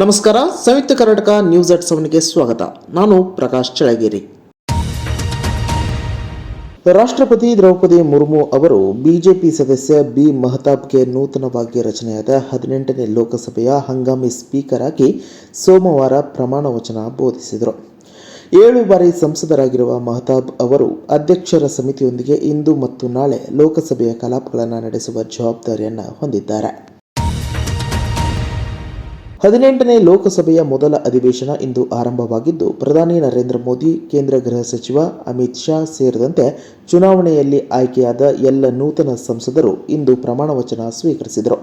ನಮಸ್ಕಾರ, Samyukta Karnataka news at ಸೆವೆನ್ಗೆ ಸ್ವಾಗತ. ನಾನು ಪ್ರಕಾಶ್ ಚಳಗಿರಿ ರಾಷ್ಟ್ರಪತಿ ದ್ರೌಪದಿ ಮುರ್ಮು ಅವರು ಬಿಜೆಪಿ ಸದಸ್ಯ ಬಿ ಮಹತಾಬ್ಗೆ ನೂತನವಾಗಿ ರಚನೆಯಾದ ಹದಿನೆಂಟನೇ ಲೋಕಸಭೆಯ ಹಂಗಾಮಿ ಸ್ಪೀಕರ್ ಆಗಿ ಸೋಮವಾರ ಪ್ರಮಾಣ ವಚನ ಬೋಧಿಸಿದರು. ಏಳು ಬಾರಿ ಸಂಸದರಾಗಿರುವ ಮಹತಾಬ್ ಅವರು ಅಧ್ಯಕ್ಷರ ಸಮಿತಿಯೊಂದಿಗೆ ಇಂದು ಮತ್ತು ನಾಳೆ ಲೋಕಸಭೆಯ ಕಲಾಪಗಳನ್ನು ನಡೆಸುವ ಜವಾಬ್ದಾರಿಯನ್ನು ಹೊಂದಿದ್ದಾರೆ. ಹದಿನೆಂಟನೇ ಲೋಕಸಭೆಯ ಮೊದಲ ಅಧಿವೇಶನ ಇಂದು ಆರಂಭವಾಗಿದ್ದು, ಪ್ರಧಾನಿ ನರೇಂದ್ರ ಮೋದಿ, ಕೇಂದ್ರ ಗೃಹ ಸಚಿವ ಅಮಿತ್ ಶಾ ಸೇರಿದಂತೆ ಚುನಾವಣೆಯಲ್ಲಿ ಆಯ್ಕೆಯಾದ ಎಲ್ಲ ನೂತನ ಸಂಸದರು ಇಂದು ಪ್ರಮಾಣ ವಚನ ಸ್ವೀಕರಿಸಿದರು.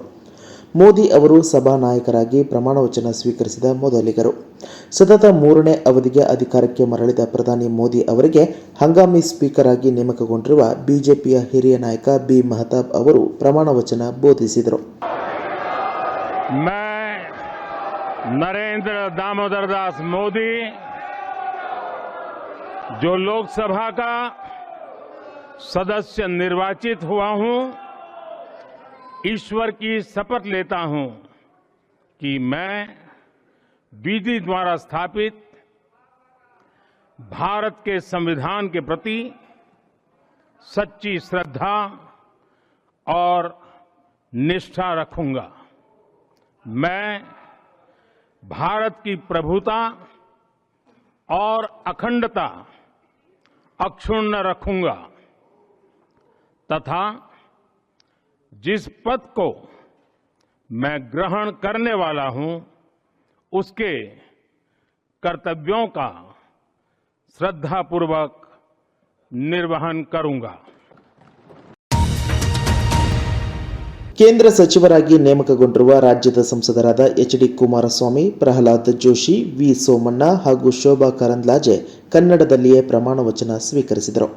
ಮೋದಿ ಅವರು ಸಭಾನಾಯಕರಾಗಿ ಪ್ರಮಾಣ ವಚನ ಸ್ವೀಕರಿಸಿದ ಮೊದಲಿಗರು. ಸತತ ಮೂರನೇ ಅವಧಿಗೆ ಅಧಿಕಾರಕ್ಕೆ ಮರಳಿದ ಪ್ರಧಾನಿ ಮೋದಿ ಅವರಿಗೆ ಹಂಗಾಮಿ ಸ್ಪೀಕರ್ ಆಗಿ ನೇಮಕಗೊಂಡಿರುವ ಬಿಜೆಪಿಯ ಹಿರಿಯ ನಾಯಕ ಬಿ. ಮಹತಾಬ್ ಅವರು ಪ್ರಮಾಣ ವಚನ ಬೋಧಿಸಿದರು नरेंद्र दामोदर दास मोदी, जो लोकसभा का सदस्य निर्वाचित हुआ हूँ, ईश्वर की शपथ लेता हूँ कि मैं विधि द्वारा स्थापित भारत के संविधान के प्रति सच्ची श्रद्धा और निष्ठा रखूँगा। मैं भारत की प्रभुता और अखंडता अक्षुण्ण रखूँगा, तथा जिस पद को मैं ग्रहण करने वाला हूँ, उसके कर्तव्यों का श्रद्धापूर्वक निर्वहन करूँगा। ಕೇಂದ್ರ ಸಚಿವರಾಗಿ ನೇಮಕಗೊಂಡಿರುವ ರಾಜ್ಯದ ಸಂಸದರಾದ H D Kumaraswamy, Prahlad Joshi, V Somanna ಹಾಗೂ ಶೋಭಾ ಕರಂದ್ಲಾಜೆ ಕನ್ನಡದಲ್ಲಿಯೇ ಪ್ರಮಾಣ ವಚನ ಸ್ವೀಕರಿಸಿದರು.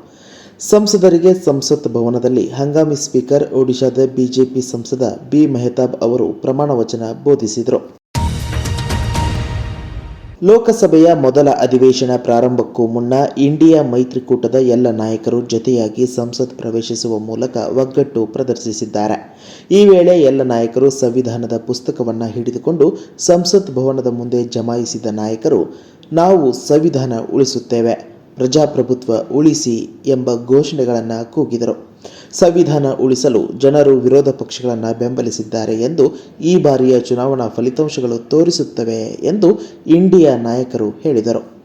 ಸಂಸದರಿಗೆ ಸಂಸತ್ ಭವನದಲ್ಲಿ ಹಂಗಾಮಿ ಸ್ಪೀಕರ್, ಒಡಿಶಾದ ಬಿಜೆಪಿ ಸಂಸದ ಬಿ. ಮೆಹತಾಬ್ ಅವರು ಪ್ರಮಾಣ ವಚನ ಬೋಧಿಸಿದರು. ಲೋಕಸಭೆಯ ಮೊದಲ ಅಧಿವೇಶನ ಪ್ರಾರಂಭಕ್ಕೂ ಮುನ್ನ ಇಂಡಿಯಾ ಮೈತ್ರಿಕೂಟದ ಎಲ್ಲ ನಾಯಕರು ಜೊತೆಯಾಗಿ ಸಂಸತ್ ಪ್ರವೇಶಿಸುವ ಮೂಲಕ ಒಗ್ಗಟ್ಟು ಪ್ರದರ್ಶಿಸಿದ್ದಾರೆ. ಈ ವೇಳೆ ಎಲ್ಲ ನಾಯಕರು ಸಂವಿಧಾನದ ಪುಸ್ತಕವನ್ನು ಹಿಡಿದುಕೊಂಡು ಸಂಸತ್ ಭವನದ ಮುಂದೆ ಜಮಾಯಿಸಿದ ನಾಯಕರು, ನಾವು ಸಂವಿಧಾನ ಉಳಿಸುತ್ತೇವೆ, ಪ್ರಜಾಪ್ರಭುತ್ವ ಉಳಿಸಿ ಎಂಬ ಘೋಷಣೆಗಳನ್ನು ಕೂಗಿದರು. ಸಂವಿಧಾನ ಉಳಿಸಲು ಜನರು ವಿರೋಧ ಪಕ್ಷಗಳನ್ನು ಬೆಂಬಲಿಸಿದ್ದಾರೆ ಎಂದು ಈ ಬಾರಿಯ ಚುನಾವಣಾ ಫಲಿತಾಂಶಗಳು ತೋರಿಸುತ್ತವೆ ಎಂದು ಇಂಡಿಯಾ ನಾಯಕರು ಹೇಳಿದರು.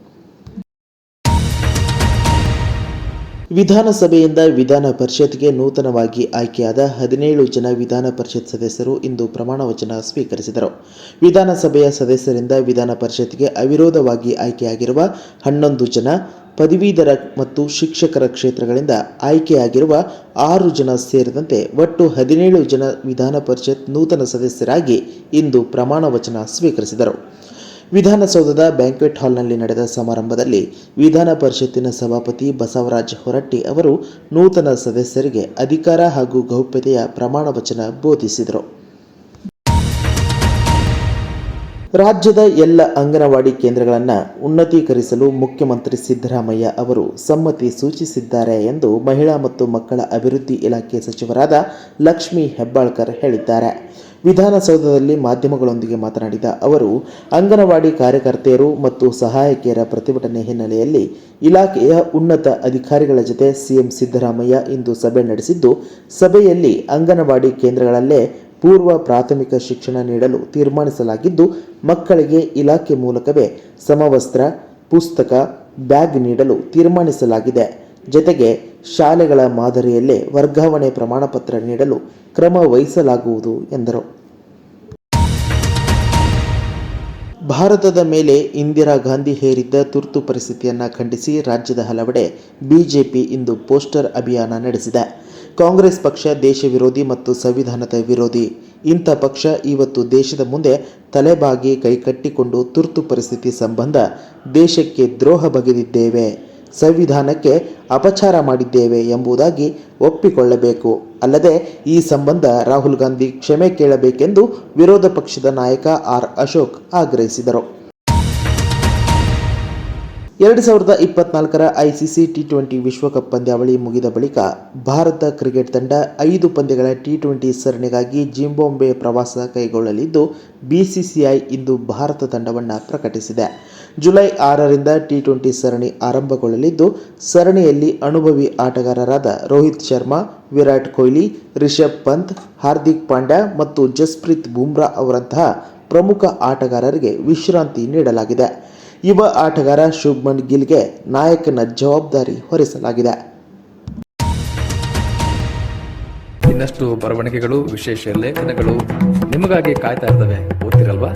ವಿಧಾನಸಭೆಯಿಂದ ವಿಧಾನ ಪರಿಷತ್ಗೆ ನೂತನವಾಗಿ ಆಯ್ಕೆಯಾದ ಹದಿನೇಳು ಜನ ವಿಧಾನ ಪರಿಷತ್ ಸದಸ್ಯರು ಇಂದು ಪ್ರಮಾಣ ವಚನ ಸ್ವೀಕರಿಸಿದರು. ವಿಧಾನಸಭೆಯ ಸದಸ್ಯರಿಂದ ವಿಧಾನ ಪರಿಷತ್ಗೆ ಅವಿರೋಧವಾಗಿ ಆಯ್ಕೆಯಾಗಿರುವ ಹನ್ನೊಂದು ಜನ, ಪದವೀಧರ ಮತ್ತು ಶಿಕ್ಷಕರ ಕ್ಷೇತ್ರಗಳಿಂದ ಆಯ್ಕೆಯಾಗಿರುವ ಆರು ಜನ ಸೇರಿದಂತೆ ಒಟ್ಟು ಹದಿನೇಳು ಜನ ವಿಧಾನ ಪರಿಷತ್ ನೂತನ ಸದಸ್ಯರಾಗಿ ಇಂದು ಪ್ರಮಾಣ ವಚನ ಸ್ವೀಕರಿಸಿದರು. ವಿಧಾನಸೌಧದ ಬ್ಯಾಂಕ್ವೆಟ್ ಹಾಲ್ನಲ್ಲಿ ನಡೆದ ಸಮಾರಂಭದಲ್ಲಿ ವಿಧಾನ ಪರಿಷತ್ತಿನ ಸಭಾಪತಿ ಬಸವರಾಜ ಹೊರಟ್ಟಿ ಅವರು ನೂತನ ಸದಸ್ಯರಿಗೆ ಅಧಿಕಾರ ಹಾಗೂ ಗೌಪ್ಯತೆಯ ಪ್ರಮಾಣ ವಚನ ಬೋಧಿಸಿದರು. ರಾಜ್ಯದ ಎಲ್ಲ ಅಂಗನವಾಡಿ ಕೇಂದ್ರಗಳನ್ನು ಉನ್ನತೀಕರಿಸಲು ಮುಖ್ಯಮಂತ್ರಿ ಸಿದ್ದರಾಮಯ್ಯ ಅವರು ಸಮ್ಮತಿ ಸೂಚಿಸಿದ್ದಾರೆ ಎಂದು ಮಹಿಳಾ ಮತ್ತು ಮಕ್ಕಳ ಅಭಿವೃದ್ಧಿ ಇಲಾಖೆ ಸಚಿವರಾದ ಲಕ್ಷ್ಮೀ ಹೆಬ್ಬಾಳ್ಕರ್ ಹೇಳಿದ್ದಾರೆ. ವಿಧಾನಸೌಧದಲ್ಲಿ ಮಾಧ್ಯಮಗಳೊಂದಿಗೆ ಮಾತನಾಡಿದ ಅವರು, ಅಂಗನವಾಡಿ ಕಾರ್ಯಕರ್ತೆಯರು ಮತ್ತು ಸಹಾಯಕಿಯರ ಪ್ರತಿಭಟನೆ ಹಿನ್ನೆಲೆಯಲ್ಲಿ ಇಲಾಖೆಯ ಉನ್ನತ ಅಧಿಕಾರಿಗಳ ಜೊತೆ ಸಿಎಂ ಸಿದ್ದರಾಮಯ್ಯ ಇಂದು ಸಭೆ ನಡೆಸಿದ್ದು, ಸಭೆಯಲ್ಲಿ ಅಂಗನವಾಡಿ ಕೇಂದ್ರಗಳಲ್ಲೇ ಪೂರ್ವ ಪ್ರಾಥಮಿಕ ಶಿಕ್ಷಣ ನೀಡಲು ತೀರ್ಮಾನಿಸಲಾಗಿದ್ದು, ಮಕ್ಕಳಿಗೆ ಇಲಾಖೆ ಮೂಲಕವೇ ಸಮವಸ್ತ್ರ, ಪುಸ್ತಕ, ಬ್ಯಾಗ್ ನೀಡಲು ತೀರ್ಮಾನಿಸಲಾಗಿದೆ. ಜೊತೆಗೆ ಶಾಲೆಗಳ ಮಾದರಿಯಲ್ಲೇ ವರ್ಗಾವಣೆ ಪ್ರಮಾಣಪತ್ರ ನೀಡಲು ಕ್ರಮ ವಹಿಸಲಾಗುವುದು ಎಂದರು. ಭಾರತದ ಮೇಲೆ ಇಂದಿರಾ ಗಾಂಧಿ ಹೇರಿದ್ದ ತುರ್ತು ಪರಿಸ್ಥಿತಿಯನ್ನು ಖಂಡಿಸಿ ರಾಜ್ಯದ ಹಲವೆಡೆ ಬಿಜೆಪಿ ಇಂದು ಪೋಸ್ಟರ್ ಅಭಿಯಾನ ನಡೆಸಿದೆ. ಕಾಂಗ್ರೆಸ್ ಪಕ್ಷ ದೇಶ ವಿರೋಧಿ ಮತ್ತು ಸಂವಿಧಾನದ ವಿರೋಧಿ. ಇಂಥ ಪಕ್ಷ ಇವತ್ತು ದೇಶದ ಮುಂದೆ ತಲೆಬಾಗಿ ಕೈಕಟ್ಟಿಕೊಂಡು ತುರ್ತು ಪರಿಸ್ಥಿತಿ ಸಂಬಂಧ ದೇಶಕ್ಕೆ ದ್ರೋಹ ಬಗೆದಿದ್ದೇವೆ. ಸಂವಿಧಾನಕ್ಕೆ ಅಪಚಾರ ಮಾಡಿದ್ದೇವೆ ಎಂಬುದಾಗಿ ಒಪ್ಪಿಕೊಳ್ಳಬೇಕು. ಅಲ್ಲದೆ ಈ ಸಂಬಂಧ ರಾಹುಲ್ ಗಾಂಧಿ ಕ್ಷಮೆ ಕೇಳಬೇಕೆಂದು ವಿರೋಧ ಪಕ್ಷದ ನಾಯಕ ಆರ್ ಅಶೋಕ್ ಆಗ್ರಹಿಸಿದರು. ಎರಡು ಸಾವಿರದ ಇಪ್ಪತ್ನಾಲ್ಕರ ಐಸಿಸಿ ಟಿ ಟ್ವೆಂಟಿ ವಿಶ್ವಕಪ್ ಪಂದ್ಯಾವಳಿ ಮುಗಿದ ಬಳಿಕ ಭಾರತ ಕ್ರಿಕೆಟ್ ತಂಡ ಐದು ಪಂದ್ಯಗಳ ಟಿ ಟ್ವೆಂಟಿ ಸರಣಿಗಾಗಿ ಜಿಂಬಾಂಬೆ ಪ್ರವಾಸ ಕೈಗೊಳ್ಳಲಿದ್ದು ಬಿಸಿಸಿಐ ಇಂದು ಭಾರತ ತಂಡವನ್ನು ಪ್ರಕಟಿಸಿದೆ. ಜುಲೈ ಆರರಿಂದ ಟಿ ಟ್ವೆಂಟಿ ಸರಣಿ ಆರಂಭಗೊಳ್ಳಲಿದ್ದು, ಸರಣಿಯಲ್ಲಿ ಅನುಭವಿ ಆಟಗಾರರಾದ ರೋಹಿತ್ ಶರ್ಮಾ, ವಿರಾಟ್ ಕೊಹ್ಲಿ, ರಿಷಬ್ ಪಂತ್, ಹಾರ್ದಿಕ್ ಪಾಂಡ್ಯ ಮತ್ತು ಜಸ್ಪ್ರೀತ್ ಬುಮ್ರಾ ಅವರಂತಹ ಪ್ರಮುಖ ಆಟಗಾರರಿಗೆ ವಿಶ್ರಾಂತಿ ನೀಡಲಾಗಿದೆ. ಯುವ ಆಟಗಾರ ಶುಭ್ಮನ್ ಗಿಲ್ಗೆ ನಾಯಕನ ಜವಾಬ್ದಾರಿ ಹೊರಿಸಲಾಗಿದೆ. ಇನ್ನಷ್ಟು ಬರವಣಿಗೆಗಳು, ವಿಶೇಷ ಲೇಖನಗಳು ನಿಮಗಾಗಿ ಕಾಯ್ತಾ ಇರ್ತವೆ. ಓದ್ತಿರಲ್ವಾ?